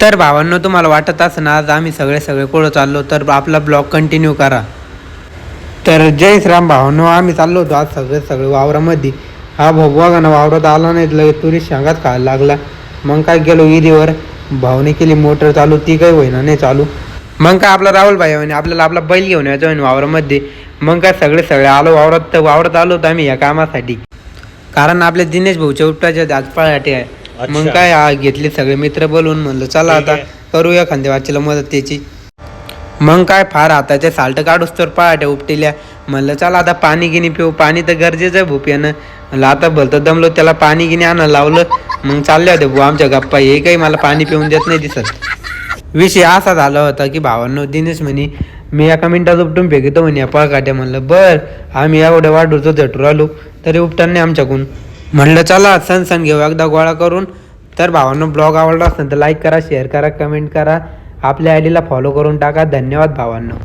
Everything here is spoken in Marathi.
तर भावांनो तुम्हाला वाटत असं आज आम्ही सगळे सगळे कुठं चाललो तर आपला ब्लॉग कंटिन्यू करा. तर जय श्रीराम भावांनो आम्ही चाललो होतो आज सगळे सगळे वावरामध्ये. हा भाऊ ना वावरात आला नाही लगेच तुरी शांगात खायला लागला. मग काय गेलो विहिरीवर भाऊने केली मोटर चालू ती काही होईना नाही चालू. मग काय आपला राहुल भाई म्हणे आपल्याला आपला बैल घेऊन यायचा म्हणे वावरामध्ये. मग काय सगळे सगळे आलो वावरात तर वावरात आलो होतो आम्ही या कामासाठी. कारण आपले दिनेश भाऊच्या उपटाच्या आज पळाटे. आहे मग. काय आ, घेतले सगळे मित्र बोलून म्हणलं चला आता. करूया खांदेवाचीला मदत त्याची. मग काय फार हाताचे साल्ट काढूस तर पळाट्या उपटिल्या. म्हणलं चला आता पाणी गिनी पिऊ पाणी तर गरजेचं आहे भूप यानं. म्हणलं आता भलतं दमलो त्याला पाणी गिनी आणायला लावलं. मग चालले होते भाऊ आमच्या गप्पा हे काही मला पाणी पिऊन देत नाही दिसत. विषय असा झाला होता की भावांनो दिनेश म्हणे मी एका मिनिटात उपटून फेकतो म्हणे पळकाट्या. म्हणलं बर आम्ही एवढ्या वाढवतो झटू राहिलो तरी उपटन नाही आमच्याकडून. म्हणलं चला सण सण घेऊ. एकदा गोळा करून तर भावांनो ब्लॉग आवडला असेल तर लाईक करा शेअर करा कमेंट करा. आपल्या आयडीला फॉलो करून टाका. धन्यवाद भावांनो.